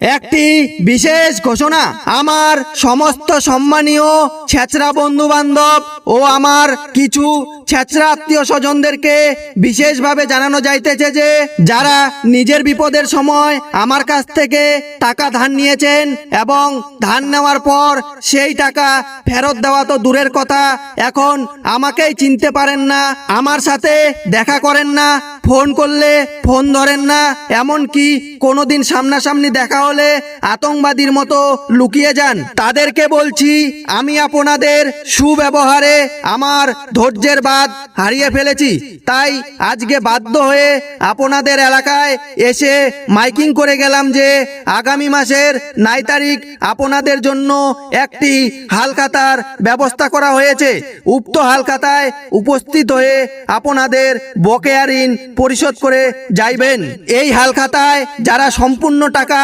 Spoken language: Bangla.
একটি বিশেষ ঘোষণা। আমার সমস্ত সম্মানীয় ছেচরা বন্ধু বান্ধব ও আমার কিছু ছেচরা আত্মীয় স্বজনদেরকে বিশেষভাবে জানানো যাইতেছে যে, যারা নিজের বিপদের সময় আমার কাছ থেকে টাকা ধার নিয়েছেন এবং ধার নেওয়ার পর সেই টাকা ফেরত দেওয়া তো দূরের কথা, এখন আমাকেই চিনতে পারেন না, আমার সাথে দেখা করেন না। ফোন করলে ফোন ধরেন না, এমনকি কোনোদিন সামনাসামনি দেখা হলে আতঙ্কবাদীর মতো লুকিয়ে যান। তাদেরকে বলছি, আমি আপনাদের সুব্যবহারে আমার ধৈর্যের বাদ হারিয়ে ফেলেছি। তাই আজকে বাধ্য হয়ে আপনাদের এলাকায় এসে মাইকিং করে গেলাম যে, আগামী মাসের নাই তারিখ আপনাদের জন্য একটি হালখাতার ব্যবস্থা করা হয়েছে। উক্ত হালখাতায় উপস্থিত হয়ে আপনাদের বকেয়া ঋণ পরিশোধ করে যাইবেন। এই হালখাতায় যারা সম্পূর্ণ টাকা